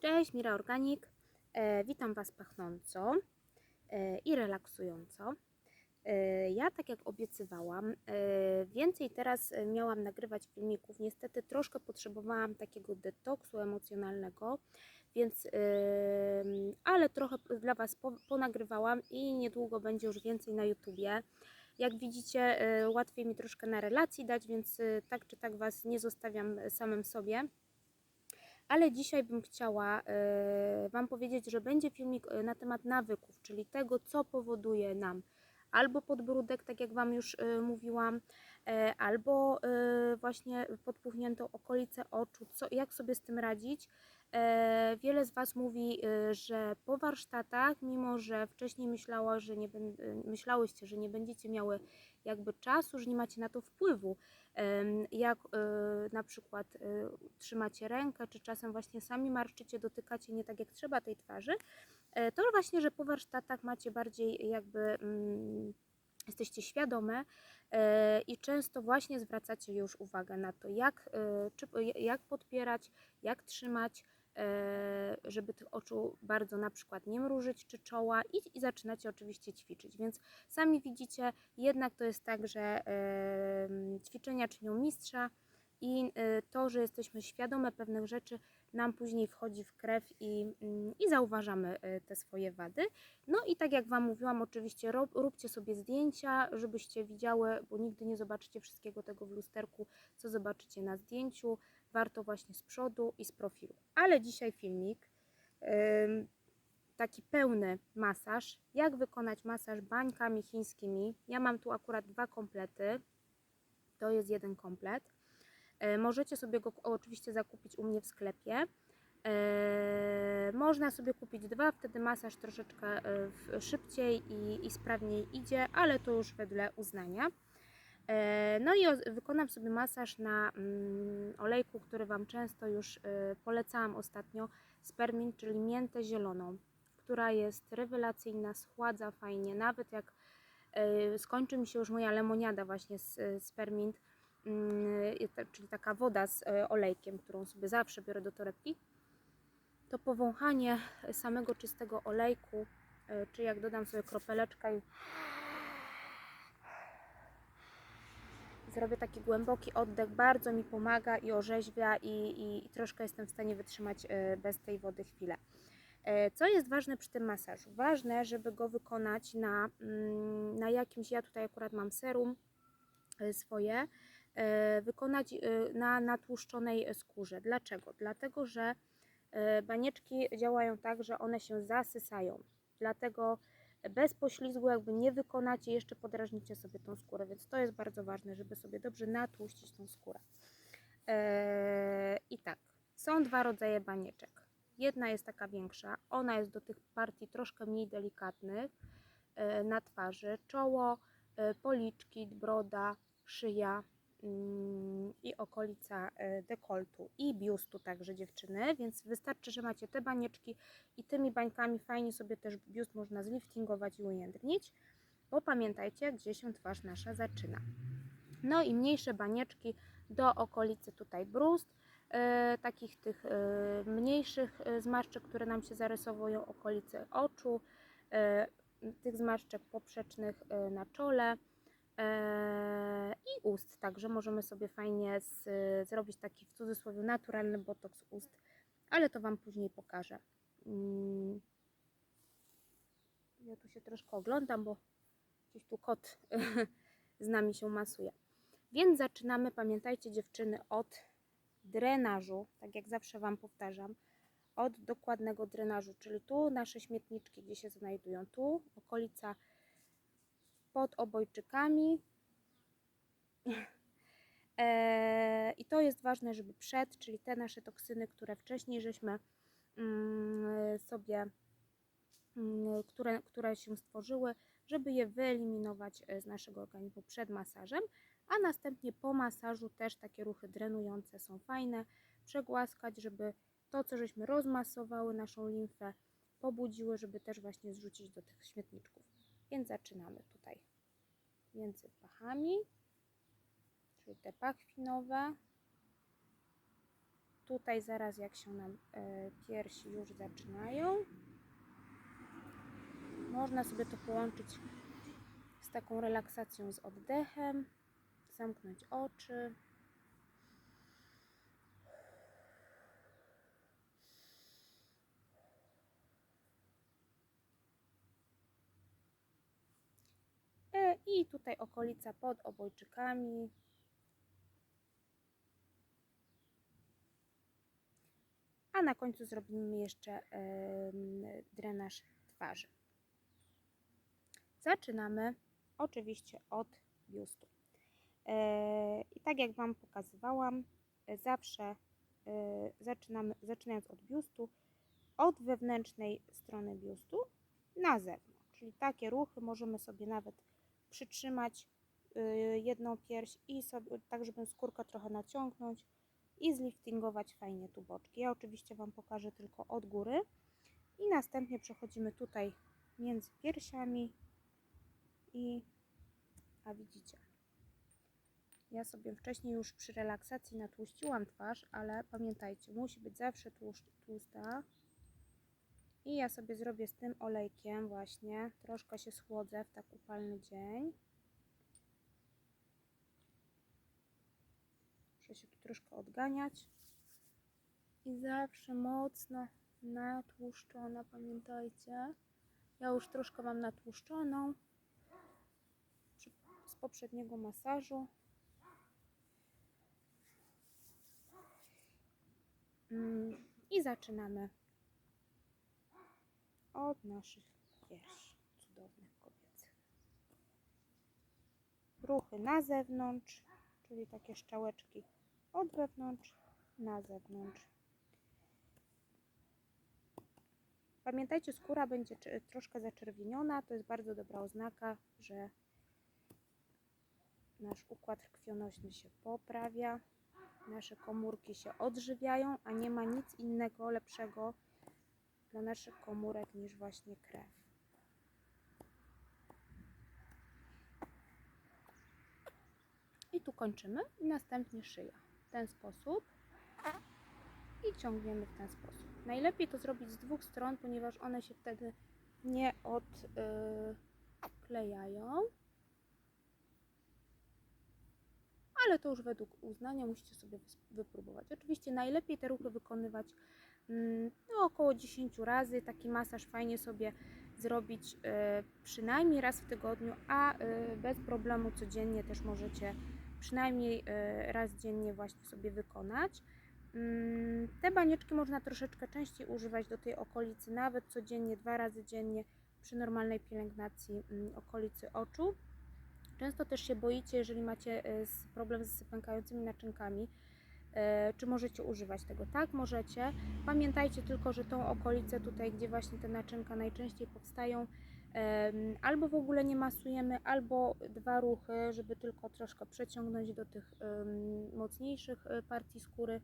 Cześć, Mira Organik. E, witam Was pachnąco e, i relaksująco. E, ja, tak jak obiecywałam, e, więcej teraz e, miałam nagrywać filmików. Niestety troszkę potrzebowałam takiego detoksu emocjonalnego, więc, e, ale trochę dla Was po, ponagrywałam i niedługo będzie już więcej na YouTubie. Jak widzicie, e, łatwiej mi troszkę na relacji dać, więc e, tak czy tak Was nie zostawiam samym sobie. Ale dzisiaj bym chciała e, Wam powiedzieć, że będzie filmik e, na temat nawyków, czyli tego, co powoduje nam albo podbródek, tak jak Wam już e, mówiłam, albo właśnie podpuchniętą okolicę oczu, co, jak sobie z tym radzić. E, Wiele z Was mówi, e, że po warsztatach, mimo że wcześniej myślała, że nie e, myślałyście, że nie będziecie miały jakby czasu, że nie macie na to wpływu, jak e, na przykład trzymacie rękę, czy czasem właśnie sami marszczycie, dotykacie nie tak jak trzeba tej twarzy, e, to właśnie, że po warsztatach macie bardziej jakby mm, jesteście świadome e, i często właśnie zwracacie już uwagę na to, jak, czy, jak podpierać, jak trzymać, żeby tych oczu bardzo na przykład nie mrużyć, czy czoła i, i zaczynacie oczywiście ćwiczyć, więc sami widzicie, jednak to jest tak, że e, ćwiczenia czynią mistrza i e, to, że jesteśmy świadome pewnych rzeczy, nam później wchodzi w krew i, mm, i zauważamy e, te swoje wady. No i tak jak Wam mówiłam, oczywiście rob, róbcie sobie zdjęcia, żebyście widziały, bo nigdy nie zobaczycie wszystkiego tego w lusterku, co zobaczycie na zdjęciu. Warto właśnie z przodu i z profilu. Ale dzisiaj filmik, taki pełny masaż, jak wykonać masaż bańkami chińskimi. Ja mam tu akurat dwa komplety, to jest jeden komplet. E, Możecie sobie go oczywiście zakupić u mnie w sklepie. E, Można sobie kupić dwa, wtedy masaż troszeczkę e, szybciej i, i sprawniej idzie, ale to już wedle uznania. No i wykonam sobie masaż na mm, olejku, który Wam często już polecałam ostatnio, spermin, czyli miętę zieloną, która jest rewelacyjna, schładza fajnie, nawet jak skończy mi się już moja lemoniada właśnie z spermint, czyli taka woda z e, olejkiem, którą sobie zawsze biorę do torebki, to powąchanie samego czystego olejku, e, czy jak dodam sobie kropeleczkę i zrobię taki głęboki oddech, bardzo mi pomaga i orzeźwia i, i, i troszkę jestem w stanie wytrzymać e, bez tej wody chwilę. Co jest ważne przy tym masażu? Ważne, żeby go wykonać na, mm, na jakimś, ja tutaj akurat mam serum swoje, wykonać e, na natłuszczonej skórze. Dlaczego? Dlatego, że e, banieczki działają tak, że one się zasysają. Dlatego bez poślizgu jakby nie wykonacie, jeszcze podrażnicie sobie tą skórę, więc to jest bardzo ważne, żeby sobie dobrze natłuścić tą skórę. I tak, są dwa rodzaje banieczek. Jedna jest taka większa, ona jest do tych partii troszkę mniej delikatnych e, na twarzy, czoło, e, policzki, broda, szyja i okolica e, dekoltu i biustu także dziewczyny, więc wystarczy, że macie te banieczki i tymi bańkami fajnie sobie też biust można zliftingować i ujędrnić, bo pamiętajcie, gdzie się twarz nasza zaczyna. No i mniejsze banieczki do okolicy tutaj brust, e, takich tych e, mniejszych zmarszczek, które nam się zarysowują okolicy oczu, tych zmarszczek poprzecznych na czole i ust. Także możemy sobie fajnie z, zrobić taki w cudzysłowie naturalny botoks ust, ale to Wam później pokażę. Mm. Ja tu się troszkę oglądam, bo gdzieś tu kot z nami się masuje. Więc zaczynamy, pamiętajcie dziewczyny, od drenażu, tak jak zawsze Wam powtarzam, od dokładnego drenażu, czyli tu nasze śmietniczki, gdzie się znajdują, tu okolica pod obojczykami. Eee, I to jest ważne, żeby przed, czyli te nasze toksyny, które wcześniej żeśmy mm, sobie, mm, które, które się stworzyły, żeby je wyeliminować e, z naszego organizmu przed masażem, a następnie po masażu też takie ruchy drenujące są fajne, przegłaskać, żeby to, co żeśmy rozmasowały, naszą limfę, pobudziły, żeby też właśnie zrzucić do tych śmietniczków. Więc zaczynamy tutaj między pachami, czyli te pachwinowe. tutaj zaraz jak się nam e, piersi już zaczynają, można sobie to połączyć z taką relaksacją z oddechem, zamknąć oczy. E, I tutaj okolica pod obojczykami. A na końcu zrobimy jeszcze em, drenaż twarzy. Zaczynamy oczywiście od biustu. E, I tak jak Wam pokazywałam, zawsze e, zaczynamy, zaczynając od biustu, od wewnętrznej strony biustu na zewnątrz. Czyli takie ruchy możemy sobie nawet przytrzymać y, jedną pierś i sobie, tak żeby skórkę trochę naciągnąć i zliftingować fajnie tu boczki. Ja oczywiście Wam pokażę tylko od góry. I następnie przechodzimy tutaj między piersiami i a widzicie. Ja sobie wcześniej już przy relaksacji natłuściłam twarz, ale pamiętajcie, musi być zawsze tłuszcz, tłusta i ja sobie zrobię z tym olejkiem właśnie, troszkę się schłodzę w tak upalny dzień. Muszę się tu troszkę odganiać. I zawsze mocno natłuszczona, pamiętajcie. Ja już troszkę mam natłuszczoną z poprzedniego masażu. Mm, I zaczynamy od naszych piersi cudownych kobiecych. Ruchy na zewnątrz, czyli takie szczałeczki od wewnątrz na zewnątrz. Pamiętajcie, skóra będzie troszkę zaczerwieniona. To jest bardzo dobra oznaka, że nasz układ krwionośny się poprawia, nasze komórki się odżywiają, a nie ma nic innego lepszego dla naszych komórek niż właśnie krew. I tu kończymy i następnie szyja. W ten sposób i ciągniemy w ten sposób. Najlepiej to zrobić z dwóch stron, ponieważ one się wtedy nie odklejają. ale to już według uznania musicie sobie wypróbować. Oczywiście najlepiej te ruchy wykonywać no, około 10 razy. Taki masaż fajnie sobie zrobić e, przynajmniej raz w tygodniu, a e, bez problemu codziennie też możecie przynajmniej e, raz dziennie właśnie sobie wykonać. Mm, Te banieczki można troszeczkę częściej używać do tej okolicy, nawet codziennie, dwa razy dziennie przy normalnej pielęgnacji mm, okolicy oczu. Często też się boicie, jeżeli macie problem z pękającymi naczynkami, czy możecie używać tego? Tak, możecie. Pamiętajcie tylko, że tą okolicę tutaj, gdzie właśnie te naczynka najczęściej powstają, albo w ogóle nie masujemy, albo dwa ruchy, żeby tylko troszkę przeciągnąć do tych mocniejszych e, partii skóry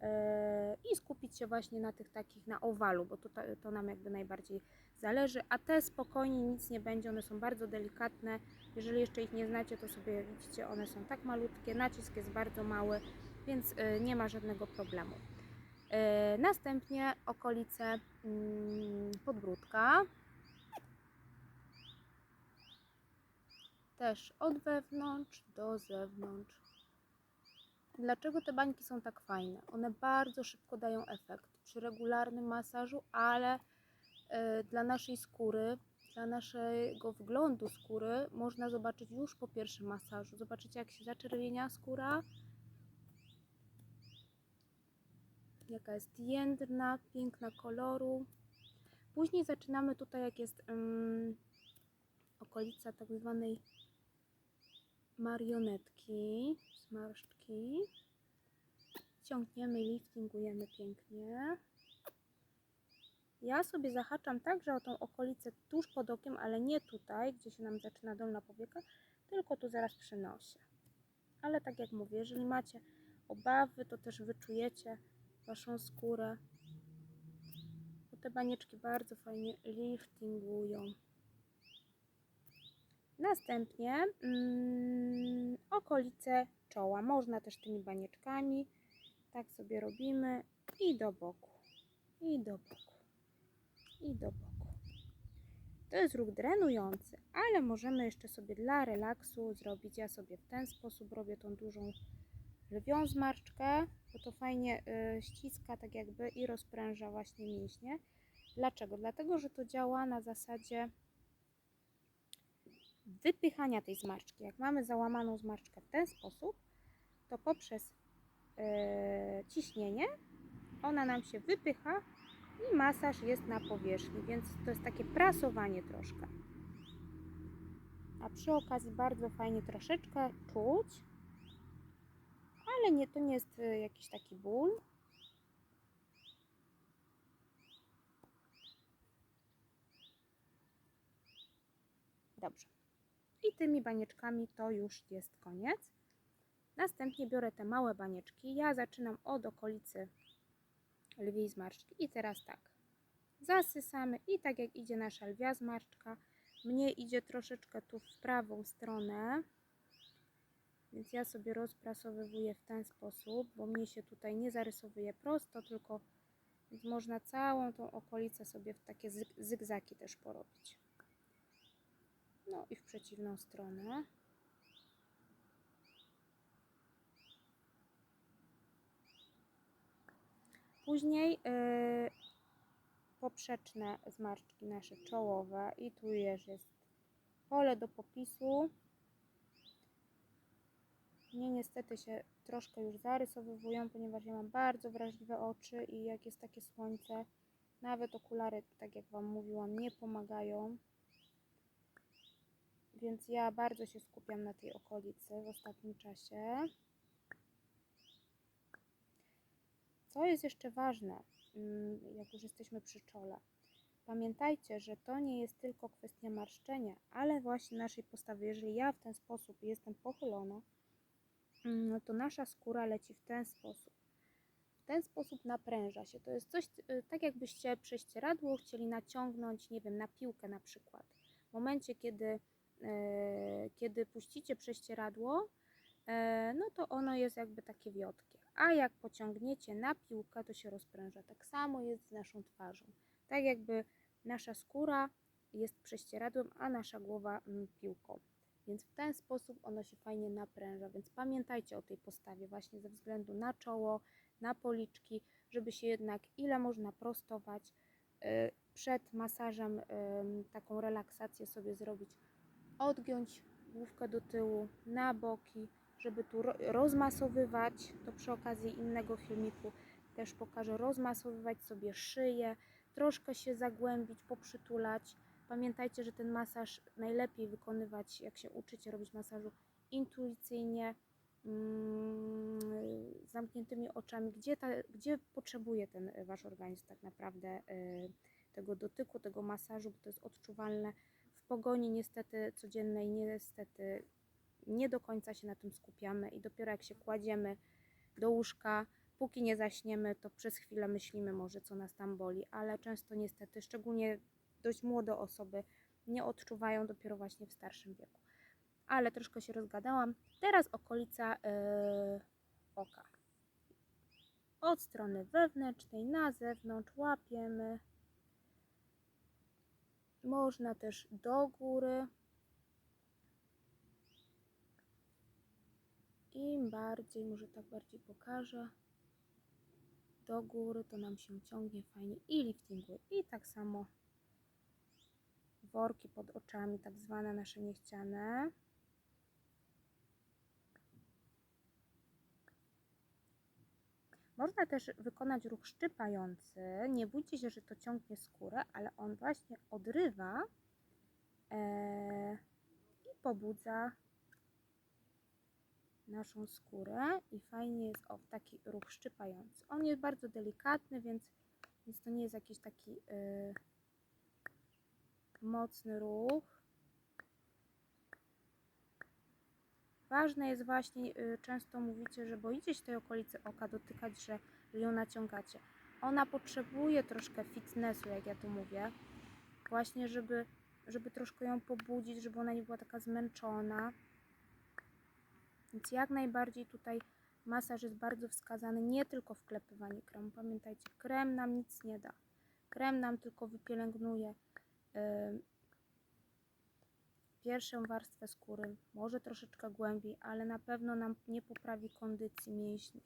e, i skupić się właśnie na tych takich na owalu, bo to, to nam jakby najbardziej zależy, a te spokojnie nic nie będzie, one są bardzo delikatne. Jeżeli jeszcze ich nie znacie, to sobie widzicie, one są tak malutkie, nacisk jest bardzo mały, więc y, nie ma żadnego problemu. Y, Następnie okolice mm, podbródka. Też od wewnątrz do zewnątrz. Dlaczego te bańki są tak fajne? One bardzo szybko dają efekt przy regularnym masażu, ale y, dla naszej skóry, dla naszego wyglądu skóry można zobaczyć już po pierwszym masażu. Zobaczycie, jak się zaczerwienia skóra. Jaka jest jędrna, piękna koloru. Później zaczynamy tutaj, jak jest ym, okolica tak zwanej marionetki, zmarszczki. Ciągniemy, liftingujemy pięknie. Ja sobie zahaczam także o tą okolicę tuż pod okiem, ale nie tutaj, gdzie się nam zaczyna dolna powieka, tylko tu zaraz przy nosie. Ale tak jak mówię, jeżeli macie obawy, to też wyczujecie Waszą skórę. Bo te banieczki bardzo fajnie liftingują. Następnie mm, okolice czoła. Można też tymi banieczkami Tak sobie robimy i do boku, i do boku, i do boku. To jest ruch drenujący, ale możemy jeszcze sobie dla relaksu zrobić. Ja sobie w ten sposób robię tą dużą lwią zmarszczkę, bo to fajnie y, ściska tak jakby i rozpręża właśnie mięśnie. Dlaczego? Dlatego, że to działa na zasadzie wypychania tej zmarszczki. Jak mamy załamaną zmarszczkę w ten sposób, to poprzez e, ciśnienie ona nam się wypycha i masaż jest na powierzchni, więc to jest takie prasowanie troszkę. A przy okazji bardzo fajnie troszeczkę czuć, ale nie, to nie jest e, jakiś taki ból. Dobrze. I tymi banieczkami to już jest koniec. Następnie biorę te małe banieczki. Ja zaczynam od okolicy lwiej zmarszczki. I teraz tak. Zasysamy i tak jak idzie nasza lwia zmarszczka, mnie idzie troszeczkę tu w prawą stronę. Więc ja sobie rozprasowywuję w ten sposób, bo mnie się tutaj nie zarysowuje prosto, tylko można całą tą okolicę sobie w takie zyg zygzaki też porobić. No i w przeciwną stronę. Później yy, poprzeczne zmarszczki nasze czołowe i tu już jest pole do popisu. Mnie niestety się troszkę już zarysowywują, ponieważ ja mam bardzo wrażliwe oczy i jak jest takie słońce, nawet okulary, tak jak Wam mówiłam, nie pomagają. Więc ja bardzo się skupiam na tej okolicy w ostatnim czasie. Co jest jeszcze ważne, mm, jak już jesteśmy przy czole? Pamiętajcie, że to nie jest tylko kwestia marszczenia, ale właśnie naszej postawy. Jeżeli ja w ten sposób jestem pochylona, to nasza skóra leci w ten sposób. W ten sposób napręża się. To jest coś y, tak, jakbyście prześcieradło chcieli naciągnąć, nie wiem, na piłkę na przykład. W momencie, kiedy E, kiedy puścicie prześcieradło, e, no to ono jest jakby takie wiotkie. A jak pociągniecie na piłkę, to się rozpręża. Tak samo jest z naszą twarzą. Tak jakby nasza skóra jest prześcieradłem, a nasza głowa mm, piłką. Więc w ten sposób ono się fajnie napręża. Więc pamiętajcie o tej postawie właśnie ze względu na czoło, na policzki, żeby się jednak ile można prostować. E, przed masażem taką relaksację sobie zrobić odgiąć główkę do tyłu, na boki, żeby tu rozmasowywać, to przy okazji innego filmiku też pokażę, rozmasowywać sobie szyję, troszkę się zagłębić, poprzytulać. Pamiętajcie, że ten masaż najlepiej wykonywać, jak się uczycie robić masażu intuicyjnie, mm, z zamkniętymi oczami, gdzie, ta, gdzie potrzebuje ten Wasz organizm tak naprawdę y, tego dotyku, tego masażu, bo to jest odczuwalne pogoni niestety codziennej, niestety nie do końca się na tym skupiamy i dopiero jak się kładziemy do łóżka, póki nie zaśniemy, to przez chwilę myślimy może, co nas tam boli, ale często niestety, szczególnie dość młode osoby, nie odczuwają dopiero właśnie w starszym wieku. Ale troszkę się rozgadałam. Teraz okolica yy, oka. Od strony wewnętrznej na zewnątrz łapiemy można też do góry. Im bardziej, może tak bardziej pokażę, do góry to nam się ciągnie fajnie i liftinguje. I tak samo worki pod oczami, tak zwane nasze niechciane. Można też wykonać ruch szczypający. Nie bójcie się, że to ciągnie skórę, ale on właśnie odrywa e, i pobudza naszą skórę i fajnie jest o, taki ruch szczypający. On jest bardzo delikatny, więc, więc to nie jest jakiś taki e, mocny ruch. Ważne jest właśnie, y, często mówicie, że boicie się tej okolicy oka dotykać, że ją naciągacie. Ona potrzebuje troszkę fitnessu, jak ja tu mówię, właśnie żeby, żeby troszkę ją pobudzić, żeby ona nie była taka zmęczona. Więc jak najbardziej tutaj masaż jest bardzo wskazany, nie tylko wklepywanie kremu. Pamiętajcie, krem nam nic nie da. Krem nam tylko wypielęgnuje pierwszą warstwę skóry, może troszeczkę głębiej, ale na pewno nam nie poprawi kondycji mięśni.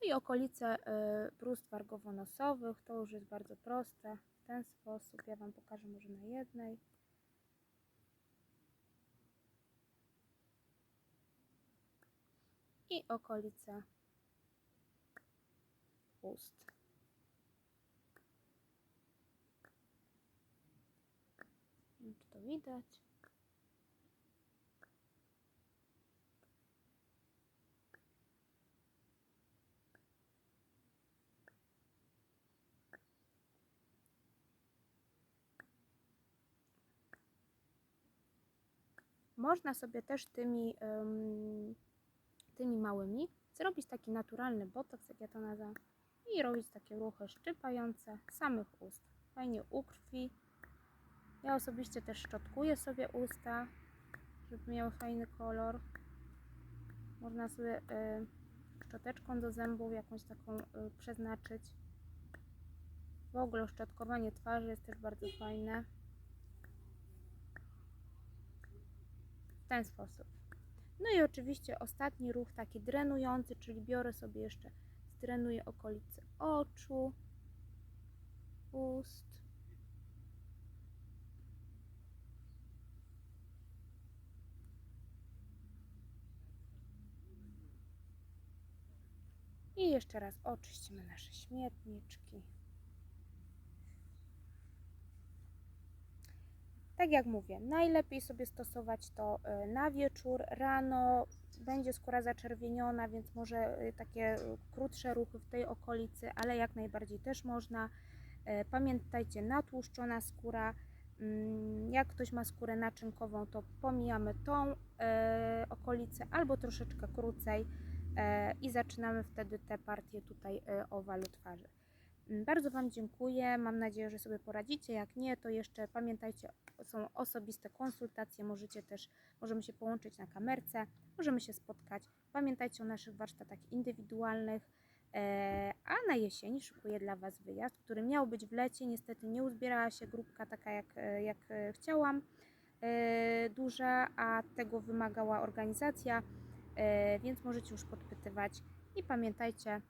No i okolice y, brust wargowo-nosowych, to już jest bardzo proste. W ten sposób, ja Wam pokażę może na jednej. I okolice ust. Nie wiem, czy to widać. Można sobie też tymi, ym, tymi małymi zrobić taki naturalny botoks, jak ja to nazywam, i robić takie ruchy szczypające samych ust. Fajnie ukrwi. Ja osobiście też szczotkuję sobie usta, żeby miały fajny kolor. Można sobie y, szczoteczką do zębów jakąś taką y, przeznaczyć. W ogóle szczotkowanie twarzy jest też bardzo fajne. W ten sposób. No i oczywiście ostatni ruch taki drenujący, czyli biorę sobie jeszcze, zdrenuję okolice oczu, ust. I jeszcze raz oczyścimy nasze śmietniczki. Tak jak mówię, najlepiej sobie stosować to y, na wieczór, rano będzie skóra zaczerwieniona, więc może y, takie y, krótsze ruchy w tej okolicy, ale jak najbardziej też można. Pamiętajcie, natłuszczona skóra. mm, Jak ktoś ma skórę naczynkową, to pomijamy tą okolicę albo troszeczkę krócej i zaczynamy wtedy te partie tutaj e, owalu twarzy. Mm, Bardzo Wam dziękuję. Mam nadzieję, że sobie poradzicie. Jak nie, to jeszcze pamiętajcie, są osobiste konsultacje. Możecie też, możemy się połączyć na kamerce, możemy się spotkać. Pamiętajcie o naszych warsztatach indywidualnych. E, a na jesieni szykuję dla Was wyjazd, który miał być w lecie. Niestety nie uzbierała się grupka taka, jak, e, jak e, chciałam, e, duża, a tego wymagała organizacja, e, więc możecie już podpytywać. I pamiętajcie,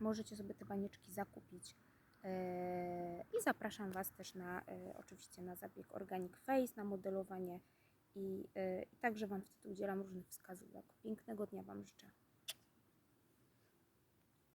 możecie sobie te banieczki zakupić. Yy, I zapraszam Was też na yy, oczywiście na zabieg Organic Face, na modelowanie i, i także Wam wtedy udzielam różnych wskazówek. Pięknego dnia Wam życzę.